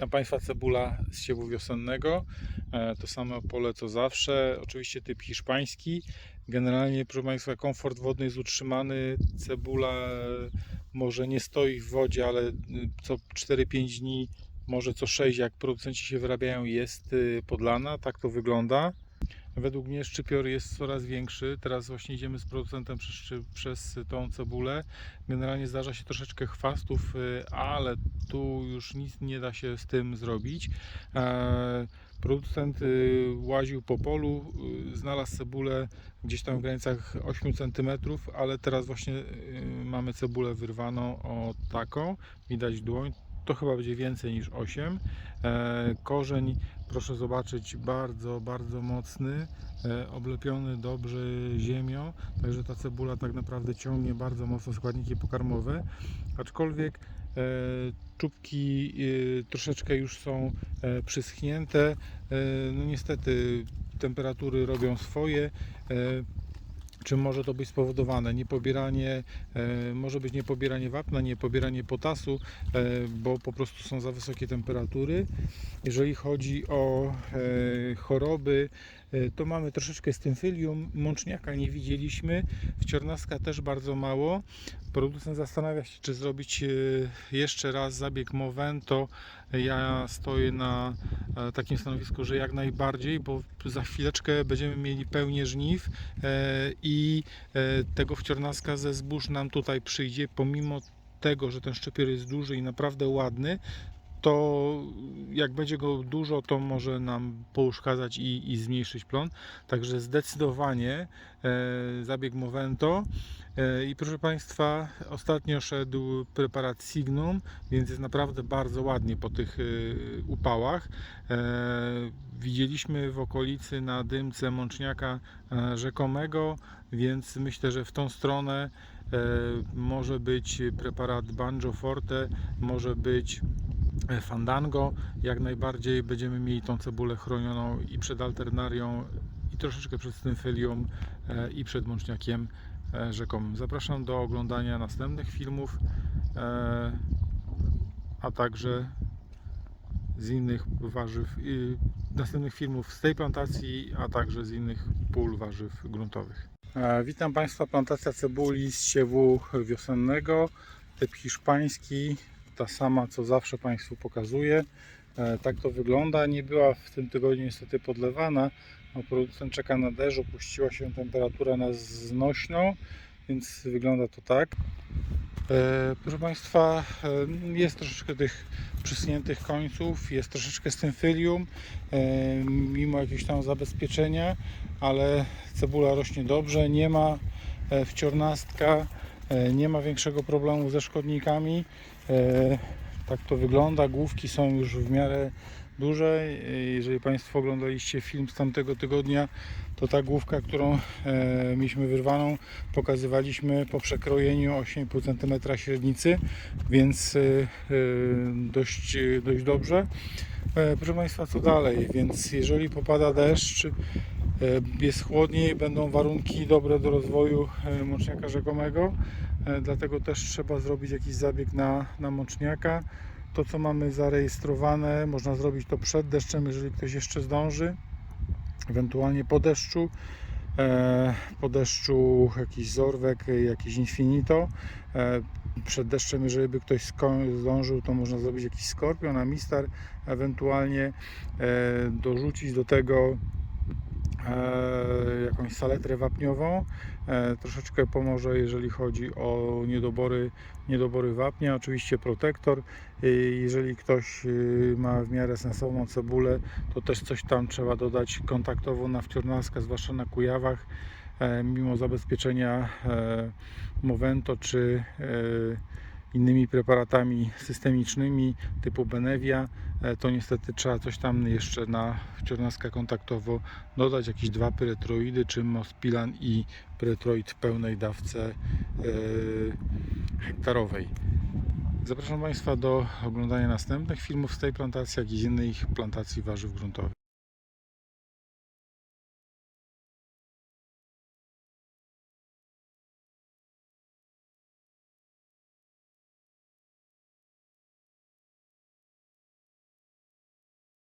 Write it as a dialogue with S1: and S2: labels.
S1: Witam Państwa, cebula z siewu wiosennego. E, To samo pole co zawsze. Oczywiście typ hiszpański. Generalnie, proszę Państwa, komfort wodny jest utrzymany. Cebula e, może nie stoi w wodzie, ale y, co 4-5 dni, może co 6, jak producenci się wyrabiają, jest podlana. Tak to wygląda. Według mnie szczypior jest coraz większy. Teraz właśnie idziemy z producentem przez, przez tą cebulę. Generalnie zdarza się troszeczkę chwastów, y, ale tu już nic nie da się z tym zrobić. E, Producent y, łaził po polu, y, znalazł cebulę gdzieś tam w granicach 8 cm, ale teraz właśnie mamy cebulę wyrwaną o taką, widać dłoń. To chyba będzie więcej niż 8. E, Korzeń, proszę zobaczyć, bardzo, bardzo mocny, e, oblepiony dobrze ziemią, także ta cebula tak naprawdę ciągnie bardzo mocno składniki pokarmowe, aczkolwiek e, czubki troszeczkę już są przyschnięte. No niestety temperatury robią swoje. Czym może to być spowodowane? Niepobieranie, e, może być niepobieranie wapna, niepobieranie potasu, e, bo po prostu są za wysokie temperatury. Jeżeli chodzi o e, choroby, to mamy troszeczkę stymfylium, mączniaka nie widzieliśmy, wciornaska też bardzo mało. Producent zastanawia się, czy zrobić jeszcze raz zabieg Movento. Ja stoję na takim stanowisku, że jak najbardziej, bo za chwileczkę będziemy mieli pełnię żniw e, i e, tego wciornaska ze zbóż nam tutaj przyjdzie, pomimo tego, że ten szczypior jest duży i naprawdę ładny, to jak będzie go dużo, to może nam pouszkadzać i, i zmniejszyć plon. Także zdecydowanie e, zabieg Movento. E, I proszę Państwa, ostatnio szedł preparat Signum, więc jest naprawdę bardzo ładnie po tych e, upałach. E, widzieliśmy w okolicy na dymce mączniaka e, rzekomego, więc myślę, że w tą stronę e, może być preparat Banjo Forte, może być Fandango. Jak najbardziej będziemy mieli tą cebulę chronioną i przed alternarią, i troszeczkę przed stymfylium, e, i przed mączniakiem e, rzekomym. Zapraszam do oglądania następnych filmów, e, a także z innych warzyw, następnych filmów z tej plantacji, a także z innych pól warzyw gruntowych. E, Witam Państwa, plantacja cebuli z siewu wiosennego, typ hiszpański, ta sama co zawsze Państwu pokazuję. E, Tak to wygląda, nie była w tym tygodniu niestety podlewana, no, producent czeka na deszcz, opuściła się temperatura na znośną, więc wygląda to tak. E, Proszę Państwa, e, jest troszeczkę tych przysuniętych końców, jest troszeczkę stymfylium, mimo jakiegoś tam zabezpieczenia, ale cebula rośnie dobrze, nie ma wciornastka, nie ma większego problemu ze szkodnikami. E, Tak to wygląda, główki są już w miarę duże. E, Jeżeli Państwo oglądaliście film z tamtego tygodnia, to ta główka, którą e, mieliśmy wyrwaną, pokazywaliśmy po przekrojeniu 8,5 cm średnicy, więc e, e, dość, dość dobrze. E, Proszę Państwa, co dalej? Więc jeżeli popada deszcz, e, jest chłodniej, będą warunki dobre do rozwoju e, mączniaka rzekomego, e, dlatego też trzeba zrobić jakiś zabieg na, na mączniaka. To, co mamy zarejestrowane, można zrobić to przed deszczem, jeżeli ktoś jeszcze zdąży, ewentualnie po deszczu. E, Po deszczu jakiś zorwek, e, jakiś infinito. E, Przed deszczem, jeżeli by ktoś zdążył, to można zrobić jakiś skorpion, amistar, ewentualnie e, dorzucić do tego e, jakąś saletrę wapniową. E, troszeczkę pomoże, jeżeli chodzi o niedobory, niedobory wapnia. Oczywiście protektor. E, jeżeli ktoś e, ma w miarę sensowną cebulę, to też coś tam trzeba dodać kontaktowo na wciornaska, zwłaszcza na kujawach. E, mimo zabezpieczenia e, Movento czy e, innymi preparatami systemicznymi typu Benevia, e, to niestety trzeba coś tam jeszcze na wciornaska kontaktowo dodać, jakieś dwa pyretroidy, czy Mospilan i pyretroid w pełnej dawce e, hektarowej. Zapraszam Państwa do oglądania następnych filmów z tej plantacji, jak i z innych plantacji warzyw gruntowych.